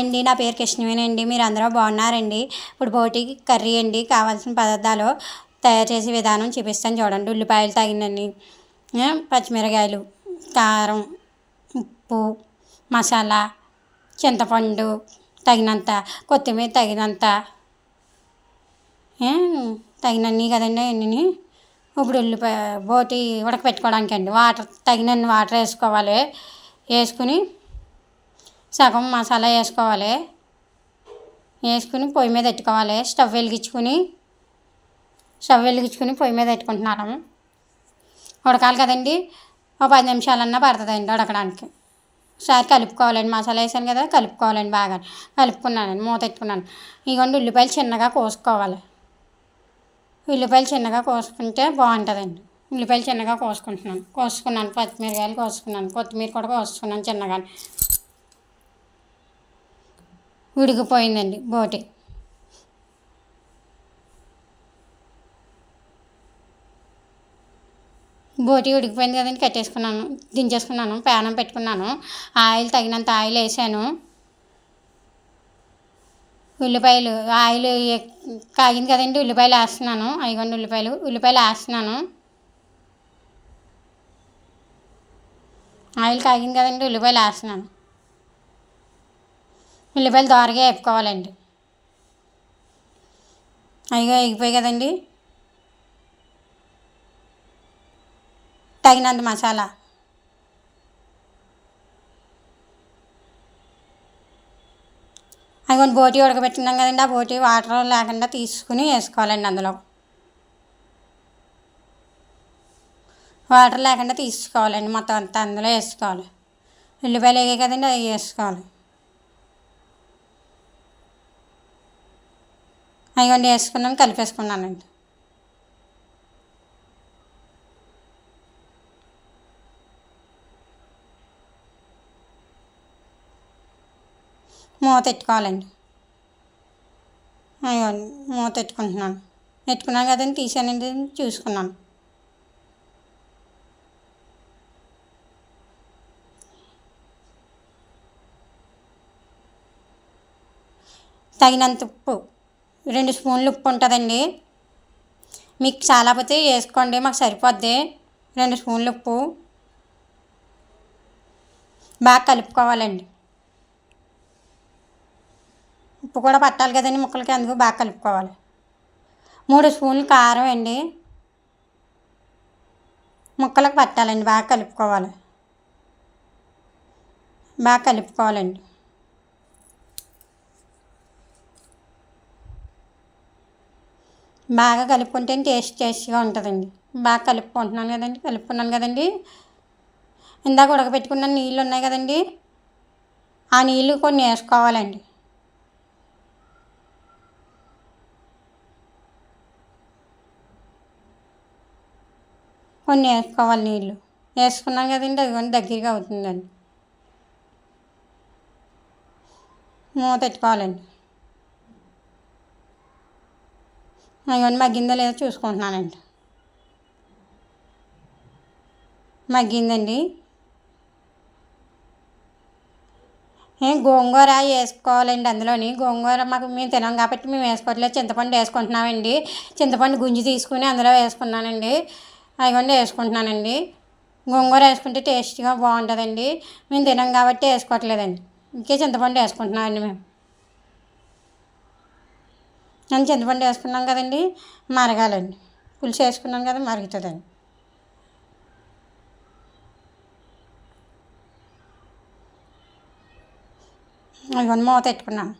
అండి నా పేరు కృష్ణవేనండి మీరు అందరూ బాగున్నారండి. ఇప్పుడు పోటీకి కర్రీ అండి. కావాల్సిన పదార్థాలు తయారు చేసే విధానం చూపిస్తాను చూడండి. ఉల్లిపాయలు తగినన్ని పచ్చిమిరకాయలు కారం ఉప్పు మసాలా చింతపండు తగినంత కొత్తిమీర తగినంత తగినన్ని కదండి అన్నీ ఇప్పుడు ఉల్లిపాయ బోటి ఉడకపెట్టుకోవడానికి అండి వాటర్ తగినన్ని వాటర్ వేసుకోవాలి. వేసుకుని సగం మసాలా వేసుకోవాలి. వేసుకుని పొయ్యి మీద పెట్టుకోవాలి. స్టవ్ వెలిగించుకుని స్టవ్ వెలిగించుకుని పొయ్యి మీద పెట్టుకుంటున్నాను. ఉడకాలి కదండి. ఒక పది నిమిషాలన్నా పడుతుందండి ఉడకడానికి. ఒకసారి కలుపుకోవాలండి. మసాలా వేసాను కదా కలుపుకోవాలండి బాగా. కలుపుకున్నానండి మూత పెట్టుకున్నాను. ఇదిగోండి ఉల్లిపాయలు చిన్నగా కోసుకోవాలి. ఉల్లిపాయలు చిన్నగా కోసుకుంటే బాగుంటుందండి. ఉల్లిపాయలు చిన్నగా కోసుకుంటున్నాను. కోసుకున్నాను పచ్చిమిరకాయలు కోసుకున్నాను కొత్తిమీర కూడా కోసుకున్నాను చిన్నగా ఉడికిపోయిందండి బోటి. బోటి ఉడికిపోయింది కదండి కట్టేసుకున్నాను దించేసుకున్నాను ప్యానం పెట్టుకున్నాను ఆయిల్ తగినంత ఆయిల్ వేసాను. ఉల్లిపాయలు ఆయిల్ కాగింది కదండి ఉల్లిపాయలు వేస్తున్నాను. అయిగోండి ఉల్లిపాయలు ఉల్లిపాయలు వేస్తున్నాను. ఆయిల్ కాగింది కదండి ఉల్లిపాయలు వేస్తున్నాను. ఉల్లిపాయలు దోరగా వేపుకోవాలండి. అయ్యో ఎగిపోయి కదండి. తగినంత మసాలా. అవి బోటి ఉడకబెట్టినాం కదండి. ఆ బోటి వాటర్ లేకుండా తీసుకుని వేసుకోవాలండి అందులో. వాటర్ లేకుండా తీసుకోవాలండి మొత్తం అంతా అందులో వేసుకోవాలి. ఉల్లిపాయలు వేగాయి కదండి అవి వేసుకోవాలి. అవి వేసుకున్నాను కలిపేసుకున్నానండి మూత పెట్టుకోవాలండి. అయ్యో మూత పెట్టుకుంటున్నాను. పెట్టుకున్నాను కదండి తీసానండి చూసుకున్నాను. తగినంత ఉప్పు. రెండు స్పూన్లు ఉప్పు ఉంటుందండి. మీకు చాలా పోతే వేసుకోండి మాకు సరిపోద్ది. రెండు స్పూన్లు ఉప్పు. బాగా కలుపుకోవాలండి. ఉప్పు కూడా పట్టాలి కదండి ముక్కలకి అందుకు బాగా కలుపుకోవాలి. మూడు స్పూన్లు కారం అండి. ముక్కలకు పట్టాలండి బాగా కలుపుకోవాలి. బాగా కలుపుకోవాలండి. బాగా కలుపుకుంటే టేస్ట్ టేస్ట్గా ఉంటుందండి. బాగా కలుపుకుంటున్నాను కదండి కలుపుకున్నాను కదండి. ఇందాక ఉడకబెట్టుకున్న నీళ్ళు ఉన్నాయి కదండి. ఆ నీళ్ళు కొన్ని వేసుకోవాలండి. కొన్ని వేసుకోవాలి నీళ్ళు. వేసుకున్నాం కదండి అది కొన్ని దగ్గరగా అవుతుందండి. మూత పెట్టుకోవాలండి. అవన్నీ మగ్గిందో లేదో చూసుకుంటున్నానండి. మగ్గిందండి ఏం గోంగూర వేసుకోవాలండి అందులోని. గోంగూర మాకు మేము తినాం కాబట్టి మేము వేసుకోవట్లేదు. చింతపండు వేసుకుంటున్నామండి. చింతపండు గుంజి తీసుకుని అందులో వేసుకున్నానండి. అవి వేసుకుంటున్నానండి. గోంగూర వేసుకుంటే టేస్ట్గా బాగుంటుందండి. మేము తినాం కాబట్టి వేసుకోవట్లేదండి. ఇంకే చింతపండు వేసుకుంటున్నామండి మేము. నేను చింతపండు వేసుకున్నాం కదండి మరగాలండి. పులుసు వేసుకున్నాం కదా మరుగుతుందండి. ఇవన్నీ మూత పెట్టుకున్నాను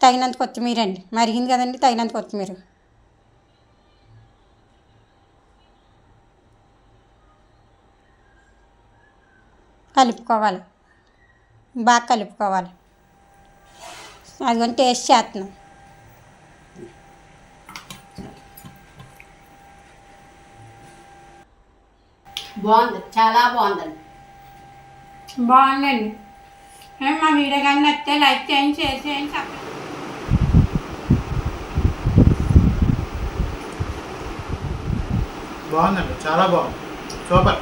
తగినంత కొత్తిమీర అండి. మరిగింది కదండి తగినంత కొత్తిమీర. కలుపుకోవాలి. బాగా కలుపుకోవాలి. అది టేస్ట్ చేస్తున్నాం. బాగుంది చాలా బాగుందండి. బాగుందండి. ఏ, మా వీడియో కానీ నచ్చితే లైక్ చేయండి షేర్ చేయండి సబ్స్క్రైబ్. బాగుందండి చాలా బాగుంది. సూపర్.